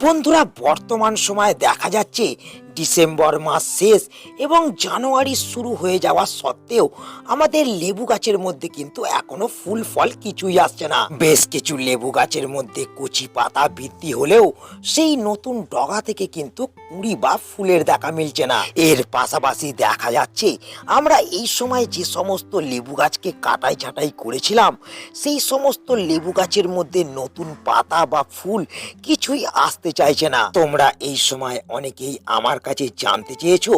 বন্ধুরা বর্তমান সময়ে দেখা যাচ্ছে ডিসেম্বর মাস শেষ এবং জানুয়ারি শুরু হয়ে যাওয়া সত্ত্বেও আমাদের লেবু গাছের মধ্যে কিন্তু এখনও ফুল, ফল কিছুই আসছে না। বেশ কিছু লেবু গাছের মধ্যে কচি পাতা বৃদ্ধি হলেও সেই নতুন ডগা থেকে কিন্তু কুড়ি বা ফুলের দেখা মিলছে না। এর পাশাপাশি দেখা যাচ্ছে, আমরা এই সময় যে সমস্ত লেবু গাছকে কাটাই ছাটাই করেছিলাম, সেই সমস্ত লেবু গাছের মধ্যে নতুন পাতা বা ফুল কিছুই আসতে চাইছে না। তোমরা এই সময় অনেকেই আমার কাছে জানতে চেয়েছো?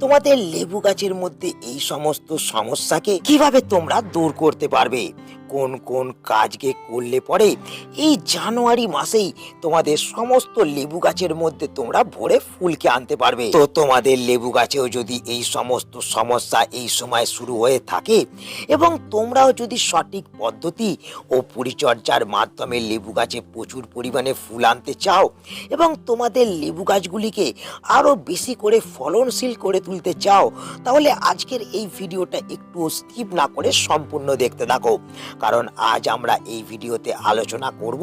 তোমাদের লেবু গাছের মধ্যে এই সমস্ত সমস্যাকে কীভাবে তোমরা দূর করতে পারবে? কোন কোন কাজকে করলে পরে এই জানুয়ারি মাসেই তোমাদের সমস্ত লেবু গাছের মধ্যে তোমরা ভরে ফুলকে আনতে পারবে। তো তোমাদের লেবু গাছেও যদি এই সমস্ত সমস্যা এই সময় শুরু হয়ে থাকে এবং তোমরাও যদি সঠিক পদ্ধতি ও পরিচর্যার মাধ্যমে লেবু গাছে প্রচুর পরিমাণে ফুল আনতে চাও এবং তোমাদের লেবু গাছগুলিকে আরও বেশি করে ফলনশীল করে তুলতে চাও, তাহলে আজকের এই ভিডিওটা একটু স্কিপ না করে সম্পূর্ণ দেখতে থাকো। কারণ আজ আমরা এই ভিডিওতে আলোচনা করব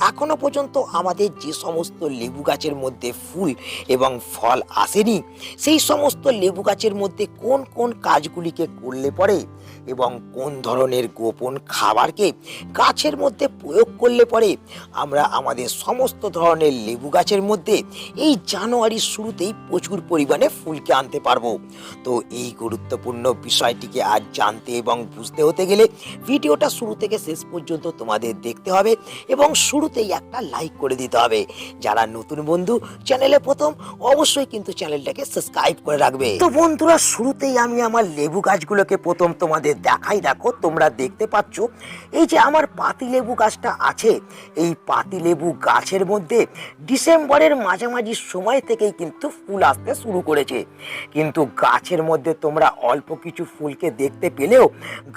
এখনও পর্যন্ত আমাদের যে সমস্ত লেবু গাছের মধ্যে ফুল এবং ফল আসেনি, সেই সমস্ত লেবু গাছের মধ্যে কোন কোন কাজগুলিকে করলে পরে এবং কোন ধরনের গোপন খাবারকে গাছের মধ্যে প্রয়োগ করলে পরে আমরা আমাদের সমস্ত ধরনের লেবু গাছের মধ্যে এই জানুয়ারির শুরুতেই প্রচুর পরিমাণে ফুলকে আনতে পারব। তো এই গুরুত্বপূর্ণ বিষয়টিকে আজ জানতে এবং বুঝতে হতে গেলে ভিডিওটা শুরু থেকে শেষ পর্যন্ত তোমাদের দেখতে হবে এবং শুরুতেই একটা লাইক করে দিতে হবে। যারা নতুন বন্ধু, চ্যানেলে প্রথম, অবশ্যই কিন্তু চ্যানেলটাকে সাবস্ক্রাইব করে রাখবে। তো বন্ধুরা, শুরুতেই আমি আমার লেবু গাছগুলোকে প্রথম তোমাদের দেখাই। দেখো, তোমরা দেখতে পাচ্ছ, এই যে আমার পাতি লেবু গাছটা আছে, এই পাতি লেবু গাছের মধ্যে ডিসেম্বরের মাঝামাঝি সময় থেকেই কিন্তু ফুল আসতে শুরু করেছে। কিন্তু গাছের মধ্যে তোমরা অল্প কিছু ফুলকে দেখতে পেলেও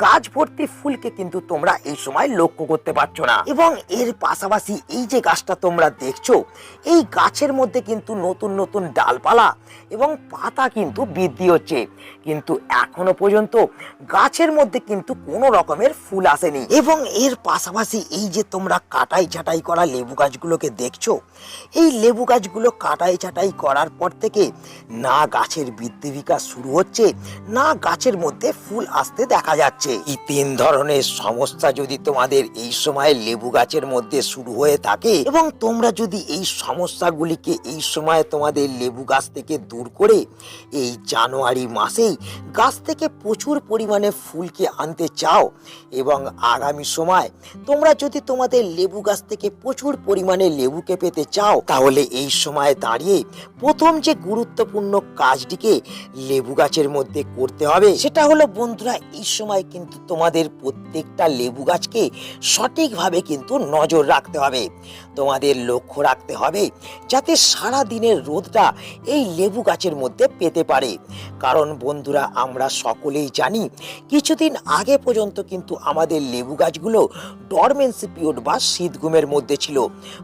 গাছ ভর্তি ফুলকে কিন্তু তোমরা এই সময় লক্ষ্য করতে পারছ না। এবং এর পাশাপাশি এই যে গাছটা তোমরা দেখছ, এই গাছের মধ্যে কিন্তু নতুন নতুন ডালপালা এবং পাতা কিন্তু বৃদ্ধি হচ্ছে। কিন্তু এখনও পর্যন্ত গাছের মধ্যে কিন্তু কোনো রকমের ফুল আসেনি। এবং এর পাশাপাশি এই যে তোমরা কাটাই ছাটাই করা লেবু গাছগুলোকে দেখছ, এই লেবু গাছগুলো কাটাই ছাটাই করার পর থেকে না গাছের বৃদ্ধি বিকাশ শুরু হচ্ছে, না গাছের মধ্যে ফুল আসতে দেখা যাচ্ছে। এই তিন ধরনের সমস্যা যদি তোমাদের এই সময় লেবু গাছের মধ্যে শুরু হয়ে থাকে এবং তোমরা যদি এই সমস্যাগুলিকে এই সময় তোমাদের লেবু গাছ থেকে দূর করে এই জানুয়ারি মাসেই গাছ থেকে প্রচুর পরিমাণে ফুলকে আনতে চাও এবং আগামী সময় তোমরা যদি তোমাদের লেবু গাছ থেকে প্রচুর পরিমাণে লেবুকে পেতে চাও, তাহলে এই সময় দাঁড়িয়ে প্রথম যে গুরুত্বপূর্ণ কাজটিকে লেবু গাছের মধ্যে করতে হবে, সেটা হলো বন্ধুরা, এই সময় কিন্তু তোমাদের প্রত্যেকটা লেবু গাছকে সঠিকভাবে কিন্তু নজর রাখতে হবে। তোমাদের লক্ষ্য রাখতে হবে যাতে সারা দিনের রোদটা এই লেবু গাছের মধ্যে পেতে পারে। কারণ বন্ধুরা, আমরা সকলেই জানি, কিছুদিন আগে পর্যন্ত কিন্তু আমাদের লেবু গাছগুলো ডরমেন্সি পিরিয়ড বা শীত ঘুমের মধ্যে ছিল।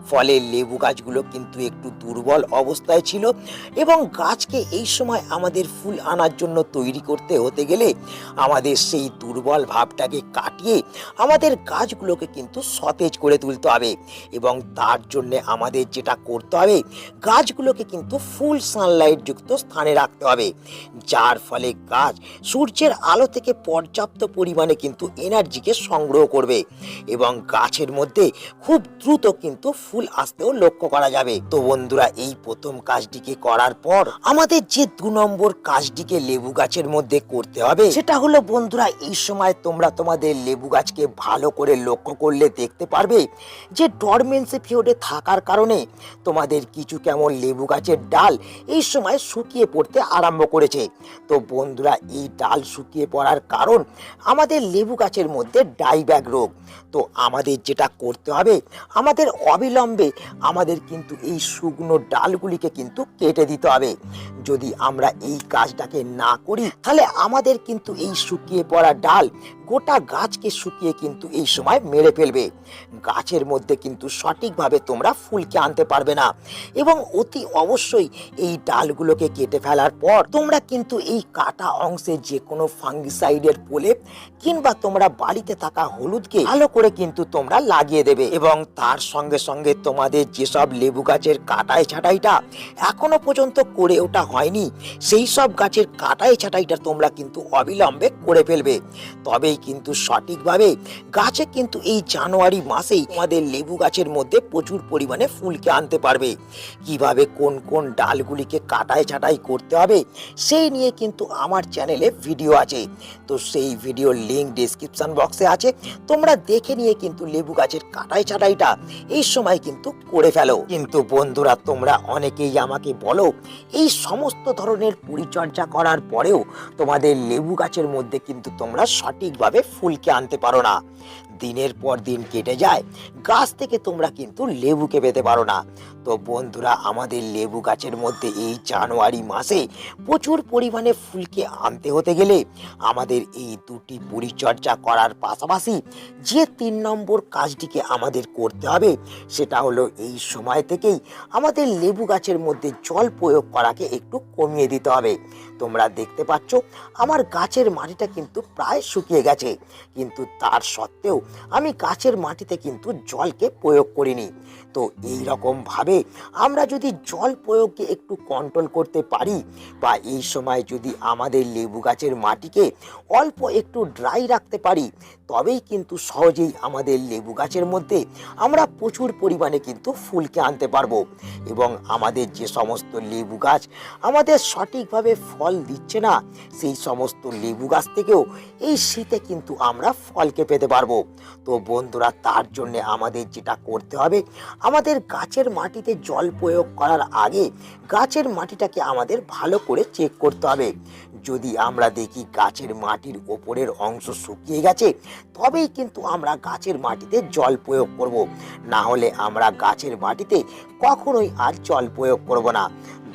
ফলে লেবু গাছগুলো কিন্তু একটু দুর্বল অবস্থায় ছিল এবং গাছকে এই সময় আমাদের ফুল আনার জন্য তৈরি করতে হতে গেলে আমাদের সেই দুর্বল ভাবটাকে কাটিয়ে আমাদের গাছগুলোকে কিন্তু সতেজ করে তুলতে হবে এবং তার জন্যে আমাদের যেটা করতে হবে, গাছগুলোকে কিন্তু ফুল সানলাইট যুক্ত স্থানে রাখতে হবে। যার ফলে গাছ সূর্যের আলো থেকে পর্যাপ্ত পরিমাণে কিন্তু এনার্জিকে সংগ্রহ করবে এবং গাছের মধ্যে খুব দ্রুত কিন্তু ফুল আসতেও লক্ষ্য করা যাবে। তো বন্ধুরা, এই প্রথম কাজটিকে করার পর আমাদের যে দু নম্বর কাজটিকে লেবু গাছের মধ্যে করতে হবে, সেটা হলো বন্ধুরা, এই সময় তোমরা তোমাদের লেবু গাছকে ভালো করে লক্ষ্য করলে দেখতে পারবে যে ডরমেন্সি পিরিয়ডে থাকার কারণে তোমাদের কিছু কেমন লেবু গাছের ডাল এই সময় শুকিয়ে পড়তে আরম্ভ করেছে। তো বন্ধুরা, এই ডাল শুকিয়ে পড়ার কারণ আমাদের লেবু গাছের মধ্যে ডাইব্যাগ রোগ। তো আমাদের যেটা করতে হবে, আমাদের অবিলম্বে আমাদের কিন্তু এই শুকনো ডালগুলিকে কিন্তু কেটে দিতে হবে। যদি আমরা এই কাজটাকে না করি, তাহলে আমাদের কিন্তু এই শুকিয়ে পড়া ডাল গোটা গাছকে শুকিয়ে কিন্তু এই সময় মেরে ফেলবে। গাছের মধ্যে কিন্তু সঠিকভাবে তোমরা ফুলকে আনতে পারবে না। এবং অতি অবশ্যই এই ডালগুলোকে কেটে ফেলার পর তোমরা কিন্তু এই কাটা অংশে যে কোনো ফাঙ্গিসাইডের প্রলেপ কিংবা তোমরা বাড়িতে থাকা হলুদকে ভালো করে কিন্তু তোমরা লাগিয়ে দেবে। এবং তার সঙ্গে সঙ্গে তোমাদের যেসব লেবু গাছের কাটাই ছাটাইটা এখনও পর্যন্ত করে ওটা হয়নি, সেই সব গাছের কাটাই ছাটাইটা তোমরা কিন্তু অবিলম্বে করে ফেলবে। তবেই কিন্তু সঠিকভাবে গাছে কিন্তু এই জানুয়ারি মাসেই তোমাদের লেবু গাছের মধ্যে প্রচুর পরিমাণে ফুলকে আনতে পারবে। কীভাবে কোন কোন ডালগুলিকে কাটাই ছাটাই করতে হবে, সেই নিয়ে কিন্তু আমার চ্যানেলে ভিডিও আছে। তো সেই ভিডিওর লিঙ্ক ডিসক্রিপশন বক্সে আছে। তোমরা দেখে নিয়ে কিন্তু লেবু গাছের কাটাই ছাটাইটা এই সময় কিন্তু করে ফেলো। কিন্তু বন্ধুরা, তোমরা অনেকেই আমাকে বলো, এই সমস্ত ধরনের পরিচর্যা করার পরেও তোমাদের লেবু গাছের মধ্যে কিন্তু তোমরা সঠিকভাবে ফুলকে আনতে পারো না। দিনের পর দিন কেটে যায়, গাছ থেকে তোমরা কিন্তু লেবুকে পেতে পারো না। তো বন্ধুরা, আমাদের লেবু গাছের মধ্যে এই জানুয়ারি মাসে প্রচুর পরিমাণে ফুলকে আনতে হতে গেলে আমাদের এই দুটি পরিচর্যা করার পাশাপাশি যে তিন নম্বর কাজটিকে আমাদের করতে হবে, সেটা হলো এই সময় থেকেই আমাদের লেবু গাছের মধ্যে জল প্রয়োগ করাকে একটু কমিয়ে দিতে হবে। তোমরা দেখতে পাচ্ছ, আমার গাছের মাটিটা কিন্তু প্রায় শুকিয়ে গেছে। কিন্তু তার সত্ত্বেও আমি গাছের মাটিতে কিন্তু জলকে প্রয়োগ করিনি। তো এই রকম ভাবে আমরা যদি জল প্রয়োগকে একটু কন্ট্রোল করতে পারি বা এই সময় যদি আমাদের লেবু গাছের মাটিকে অল্প একটু ড্রাই রাখতে পারি, তবেই কিন্তু সহজেই আমাদের লেবু গাছের মধ্যে আমরা প্রচুর পরিমাণে কিন্তু ফুলকে আনতে পারব এবং আমাদের যে সমস্ত লেবু গাছ আমাদের সঠিকভাবে ফল দিচ্ছে না, সেই সমস্ত লেবু গাছ থেকেও এই শীতে কিন্তু আমরা ফলকে পেতে পারব। তো বন্ধুরা, তার জন্য আমাদের যেটা করতে হবে আমাদের গাছের মাটিতে জল প্রয়োগ করার আগে গাছের মাটিটাকে আমাদের ভালো করে চেক করতে হবে। যদি আমরা দেখি গাছের মাটির ওপরের অংশ শুকিয়ে গেছে, তবেই কিন্তু আমরা গাছের মাটিতে জল প্রয়োগ করব। না হলে আমরা গাছের মাটিতে কখনোই আর জল প্রয়োগ করব না।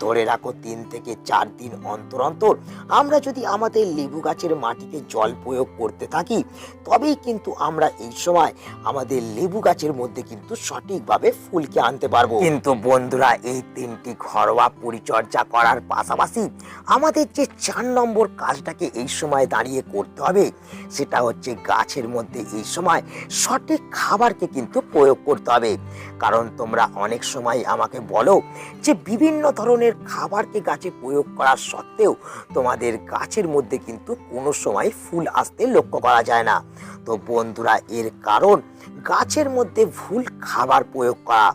ধরে রাখো তিন থেকে চার দিন অন্তর অন্তর। আমরা যদি আমাদের লেবু গাছের মাটিতে জল প্রয়োগ করতে থাকি, তবেই কিন্তু আমরা এই সময় আমাদের লেবু গাছের মধ্যে কিন্তু সঠিকভাবে ফুলকে আনতে পারব। কিন্তু বন্ধুরা, এই তিনটি ঘরোয়া পরিচর্যা করার পাশাপাশি আমাদের যে চার নম্বর কাজটাকে এই সময় দাঁড়িয়ে করতে হবে, সেটা হচ্ছে গাছের মধ্যে এই সময় সঠিক খাবারকে কিন্তু প্রয়োগ করতে হবে। কারণ তোমরা অনেক সময় আমাকে বলো যে বিভিন্ন ধরনের খাবারকে গাছে প্রয়োগ করা সত্ত্বেও তোমাদের গাছের মধ্যে কিন্তু কোনো সময় ফুল আসতে লক্ষ্য করা যায় না। তো বন্ধুরা, এর কারণ, গাছের মধ্যে ভুল খাবার প্রয়োগ করা।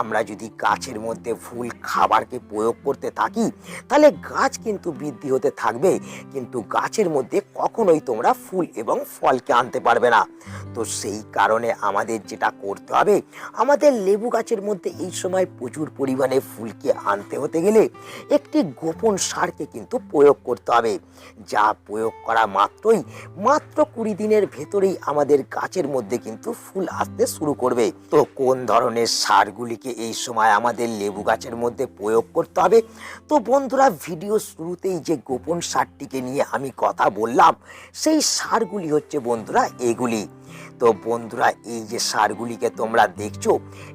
আমরা যদি গাছের মধ্যে ফুল খাবারকে প্রয়োগ করতে থাকি, তাহলে গাছ কিন্তু বৃদ্ধি হতে থাকবে। কিন্তু গাছের মধ্যে কখনোই তোমরা ফুল এবং ফলকে আনতে পারবে না। তো সেই কারণে আমাদের যেটা করতে হবে, আমাদের লেবু গাছের মধ্যে এই সময় প্রচুর পরিমাণে ফুলকে আনতে হতে গেলে একটি গোপন সারকে কিন্তু প্রয়োগ করতে হবে। যা প্রয়োগ করা মাত্রই, মাত্র কুড়ি দিনের ভেতরেই আমাদের গাছের মধ্যে কিন্তু ফুল আসতে শুরু করবে। তো কোন ধরনের সারগুলিকে এই সময় আমাদের লেবু গাছের মধ্যে প্রয়োগ করতে হবে। তো বন্ধুরা, ভিডিও শুরুতেই যে গোপন সারটিকে নিয়ে আমি কথা বললাম, সেই সারগুলি হচ্ছে বন্ধুরা, এগুলি। তো বন্ধুরা, এই যে সারগুলিকে তোমরা দেখছ,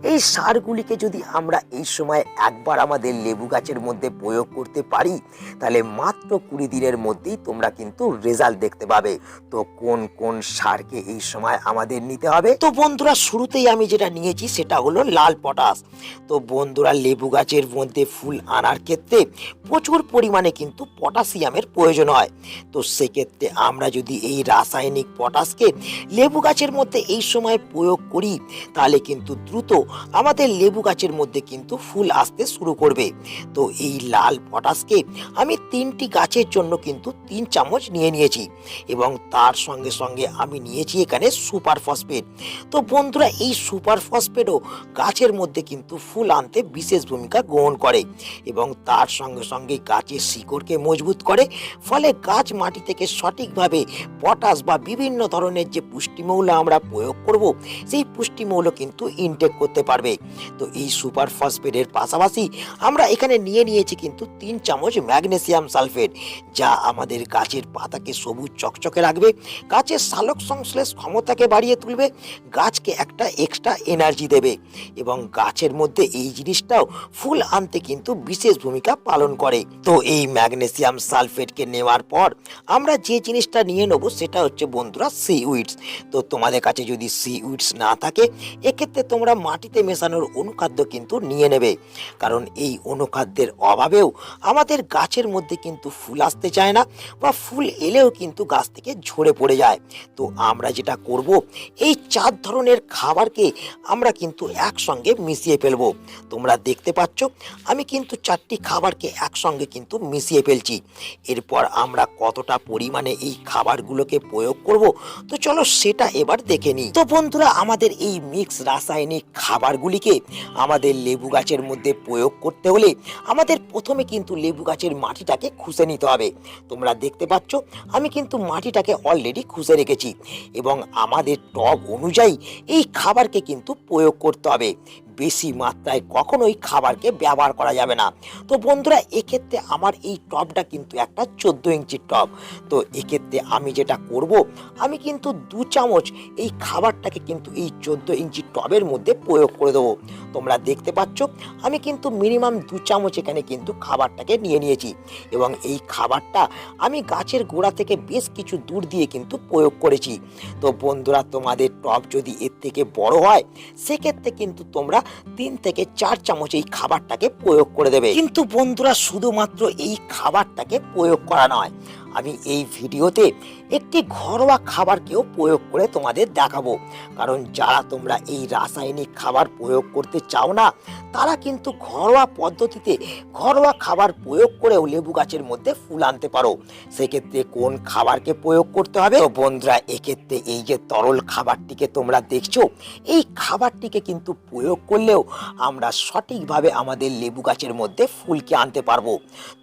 এই সারগুলিকে যদি আমরা এই সময় একবার আমাদের লেবু গাছের মধ্যে প্রয়োগ করতে পারি, তাহলে মাত্র কুড়ি দিনের মধ্যেই তোমরা কিন্তু রেজাল্ট দেখতে পাবে। তো কোন কোন সারকে এই সময় আমাদের নিতে হবে? তো বন্ধুরা, শুরুতেই আমি যেটা নিয়েছি সেটা হলো লাল পটাশ। তো বন্ধুরা, লেবু গাছের মধ্যে ফুল আনার ক্ষেত্রে প্রচুর পরিমাণে কিন্তু পটাশিয়ামের প্রয়োজন হয়। তো সেক্ষেত্রে আমরা যদি এই রাসায়নিক পটাশকে লেবু গাছের মধ্যে এই সময় প্রয়োগ করি, তাহলে কিন্তু দ্রুত আমাদের লেবু গাছের মধ্যে কিন্তু ফুল আসতে শুরু করবে। তো এই লাল পটাশকে আমি তিনটি গাছের জন্য কিন্তু তিন চামচ নিয়ে নিয়েছি এবং তার সঙ্গে সঙ্গে আমি নিয়েছি এখানে সুপার ফসফেট। তো বন্ধুরা, এই সুপার ফসফেটও গাছের মধ্যে কিন্তু ফুল আনতে বিশেষ ভূমিকা গ্রহণ করে এবং তার সঙ্গে সঙ্গে গাছের শিকড়কে মজবুত করে, ফলে গাছ মাটি থেকে সঠিকভাবে পটাশ বা বিভিন্ন ধরনের যে পুষ্টিমৌল আমরা প্রয়োগ করব, সেই পুষ্টিমৌল কিন্তু ইনটেক করতে পারবে। তো এই সুপার ফসফেটের পাশাপাশি আমরা এখানে নিয়ে নিয়েছি কিন্তু তিন চামচ ম্যাগনেসিয়াম সালফেট যা আমাদের গাছের পাতাকে সবুজ চকচকে রাখবে, গাছের সালোক সংশ্লেষ ক্ষমতাকে বাড়িয়ে তুলবে, গাছকে একটা এক্সট্রা এনার্জি দেবে এবং গাছের মধ্যে এই জিনিসটাও ফুল আনতে কিন্তু বিশেষ ভূমিকা পালন করে। তো এই ম্যাগনেসিয়াম সালফেটকে নেওয়ার পর আমরা যে জিনিসটা নিয়ে নেব সেটা হচ্ছে বন্ধুরা সি উইডস তো তোমাদের কাছে যদি সি উইডস না থাকে, এক্ষেত্রে তোমরা মাটিতে মেশানোর অনুখাদ্য কিন্তু নিয়ে নেবে। কারণ এই অনুখাদ্যের অভাবেও আমাদের গাছের মধ্যে কিন্তু ফুল আসতে চায় না বা ফুল এলেও কিন্তু গাছ থেকে ঝরে পড়ে যায়। তো আমরা যেটা করব, এই চার ধরনের খাবারকে আমরা কিন্তু একসঙ্গে মিশিয়ে ফেলব। তোমরা দেখতে পাচ্ছ, আমি কিন্তু চারটি খাবারকে একসঙ্গে কিন্তু মিশিয়ে ফেলছি। এরপর আমরা কতটা পরিমাণে এই খাবারগুলোকে প্রয়োগ করব, তো চলো সেটা এবার দেখে নিই তো বন্ধুরা, আমাদের এই মিক্স রাসায়নিক খাবারগুলিকে আমাদের লেবু গাছের মধ্যে প্রয়োগ করতে হলে আমাদের প্রথমে কিন্তু লেবু গাছের মাটিটাকে খুঁজে নিতে হবে। তোমরা দেখতে পাচ্ছ, আমি কিন্তু মাটিটাকে অলরেডি খুঁজে রেখেছি এবং আমাদের টব অনুযায়ী এই খাবারকে কিন্তু প্রয়োগ করতে হবে। বেশি মাত্রায় কখনোই খাবারকে ব্যবহার করা যাবে না। তো বন্ধুরা, এক্ষেত্রে আমার এই টবটা কিন্তু একটা চোদ্দ ইঞ্চির টব তো এক্ষেত্রে আমি যেটা করব, আমি কিন্তু দু চামচ এই খাবারটাকে কিন্তু এই চোদ্দ ইঞ্চি টবের মধ্যে প্রয়োগ করে দেবো। তোমরা দেখতে পাচ্ছ, আমি কিন্তু মিনিমাম দু চামচ এখানে কিন্তু খাবারটাকে নিয়ে নিয়েছি এবং এই খাবারটা আমি গাছের গোড়া থেকে বেশ কিছু দূর দিয়ে কিন্তু প্রয়োগ করেছি। তো বন্ধুরা, তোমাদের টব যদি এর থেকে বড় হয়, সেক্ষেত্রে কিন্তু তোমরা তিন থেকে চার চামচ এই খাবারটাকে প্রয়োগ করে দেবে। কিন্তু বন্ধুরা, শুধুমাত্র এই খাবারটাকে প্রয়োগ করা নয় আমি এই ভিডিওতে একটি ঘরোয়া খাবারকেও প্রয়োগ করে তোমাদের দেখাবো। কারণ যারা তোমরা এই রাসায়নিক খাবার প্রয়োগ করতে চাও না, তারা কিন্তু ঘরোয়া পদ্ধতিতে ঘরোয়া খাবার প্রয়োগ করেও লেবু গাছের মধ্যে ফুল আনতে পারো। সেক্ষেত্রে কোন খাবারকে প্রয়োগ করতে হবে? তো বন্ধুরা, এক্ষেত্রে এই যে তরল খাবারটিকে তোমরা দেখছ, এই খাবারটিকে কিন্তু প্রয়োগ করলেও আমরা সঠিকভাবে আমাদের লেবু গাছের মধ্যে ফুলকে আনতে পারব।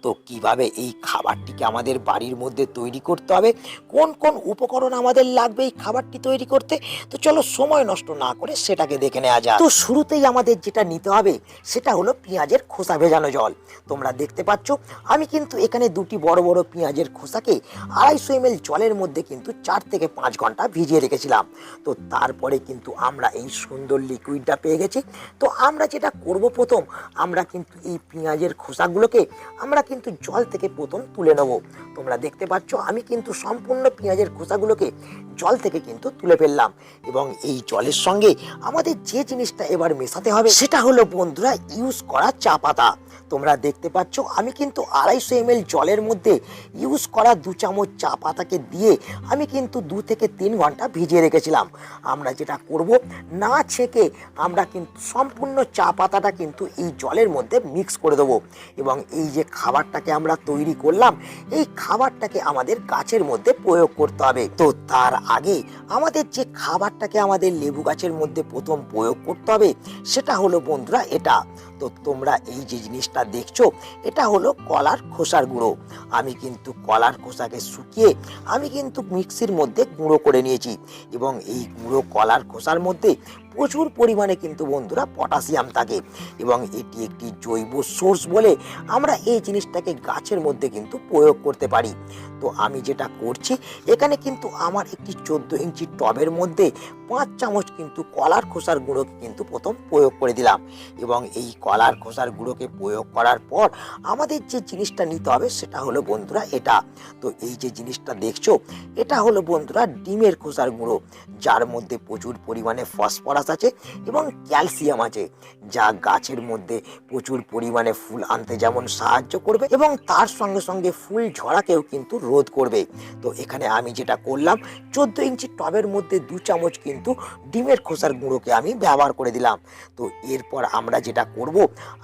তো কীভাবে এই খাবারটিকে আমাদের বাড়ির মধ্যে তৈরি করতে হবে। কোন কোন উপকরণ আমাদের লাগবে এই খাবারটি তৈরি করতে? তো চলো সময় নষ্ট না করে সেটাকে দেখে নেওয়া যায় তো শুরুতেই আমাদের যেটা নিতে হবে, সেটা হলো পেঁয়াজের খোসা ভেজানো জল। তোমরা দেখতে পাচ্ছ, আমি কিন্তু এখানে দুটি বড় বড় পেঁয়াজের খোসাকে আড়াইশো এম জলের মধ্যে কিন্তু চার থেকে পাঁচ ঘণ্টা ভিজিয়ে রেখেছিলাম। তো তারপরে কিন্তু আমরা এই সুন্দর লিকুইডটা পেয়ে গেছি। তো আমরা যেটা করব প্রথম, আমরা কিন্তু এই পেঁয়াজের খোসাগুলোকে আমরা কিন্তু জল থেকে প্রথম তুলে নেব। তোমরা দেখতে পাচ্ছ, আমি কিন্তু সম্পূর্ণ পেঁয়াজের খোসাগুলোকে জল থেকে কিন্তু তুলে ফেললাম। এবং এই জলের সঙ্গে আমাদের যে জিনিসটা এবার মেশাতে হবে, সেটা হলো বন্ধুরা ইউজ করা চা পাতা। তোমরা দেখতে পাচ্ছ, আমি কিন্তু আড়াইশো এম জলের মধ্যে ইউজ করা দু চামচ চা পাতাকে দিয়ে আমি কিন্তু দু থেকে তিন ঘণ্টা ভিজিয়ে রেখেছিলাম। আমরা যেটা করব, না ছেঁকে আমরা কিন্তু সম্পূর্ণ চা পাতাটা কিন্তু এই জলের মধ্যে মিক্স করে দেবো। এবং এই যে খাবারটাকে আমরা তৈরি করলাম, এই খাবারটাকে আমাদের গাছের মধ্যে প্রয়োগ করতে হবে। তো তার আগে আমাদের যে খাবারটাকে আমাদের লেবু গাছের মধ্যে প্রথম প্রয়োগ করতে হবে, সেটা হলো বন্ধুরা এটা। তো তোমরা এই যে জিনিসটা দেখছ, এটা হলো কলার খোসার গুঁড়ো। আমি কিন্তু কলার খোসাকে শুকিয়ে আমি কিন্তু মিক্সির মধ্যে গুঁড়ো করে নিয়েছি এবং এই গুঁড়ো কলার খোসার মধ্যে প্রচুর পরিমাণে কিন্তু বন্ধুরা পটাশিয়াম থাকে এবং এটি একটি জৈব সোর্স বলে আমরা এই জিনিসটাকে গাছের মধ্যে কিন্তু প্রয়োগ করতে পারি। তো আমি যেটা করছি, এখানে কিন্তু আমার একটি চোদ্দ ইঞ্চি টবের মধ্যে পাঁচ চামচ কিন্তু কলার খোসার গুঁড়োকে কিন্তু প্রথম প্রয়োগ করে দিলাম এবং এই কলার খোসার গুঁড়োকে প্রয়োগ করার পর আমাদের যে জিনিসটা নিতে হবে সেটা হলো বন্ধুরা এটা। তো এই যে জিনিসটা দেখছ, এটা হলো বন্ধুরা ডিমের খোসার গুঁড়ো, যার মধ্যে প্রচুর পরিমাণে ফসফরাস আছে এবং ক্যালসিয়াম আছে, যা গাছের মধ্যে প্রচুর পরিমাণে ফুল আনতে যেমন সাহায্য করবে এবং তার সঙ্গে সঙ্গে ফুল ঝরাকেও কিন্তু রোধ করবে। তো এখানে আমি যেটা করলাম, চোদ্দ ইঞ্চি টবের মধ্যে দু চামচ কিন্তু ডিমের খোসার গুঁড়োকে আমি ব্যবহার করে দিলাম। তো এরপর আমরা যেটা করব,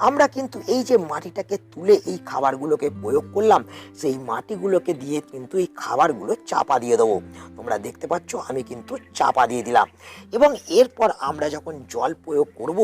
আমরা কিন্তু এই যে মাটিটাকে তুলে এই খাবারগুলোকে প্রয়োগ করলাম, সেই মাটিগুলোকে দিয়ে কিন্তু এই খাবারগুলো চাপা দিয়ে দেবো। তোমরা দেখতে পাচ্ছ, আমি কিন্তু চাপা দিয়ে দিলাম। এবং এরপর আমরা যখন জল প্রয়োগ করব,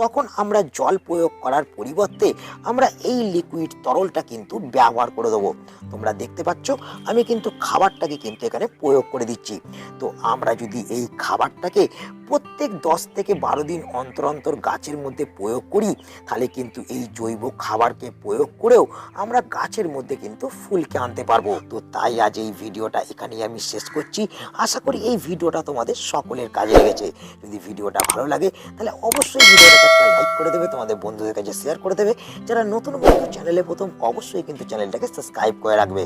তখন আমরা জল প্রয়োগ করার পরিবর্তে আমরা এই লিকুইড তরলটা কিন্তু ব্যবহার করে দেবো। তোমরা দেখতে পাচ্ছ, আমি কিন্তু খাবারটাকে কিন্তু এখানে প্রয়োগ করে দিচ্ছি। তো আমরা যদি এই খাবারটাকে প্রত্যেক দশ থেকে বারো দিন অন্তর অন্তর গাছের মধ্যে প্রয়োগ করি, তাহলে কিন্তু এই জৈব খাবারকে প্রয়োগ করেও আমরা গাছের মধ্যে কিন্তু ফুলকে আনতে পারব। তো তাই আজ এই ভিডিওটা এখানেই আমি শেষ করছি। আশা করি এই ভিডিওটা তোমাদের সকলের কাজে লেগেছে। যদি ভিডিওটা ভালো লাগে, তাহলে অবশ্যই ভিডিওটাকে একটা লাইক করে দেবে, তোমাদের বন্ধুদের কাছে শেয়ার করে দেবে। যারা নতুন বন্ধু, চ্যানেলে প্রথম, অবশ্যই কিন্তু চ্যানেলটাকে সাবস্ক্রাইব করে রাখবে।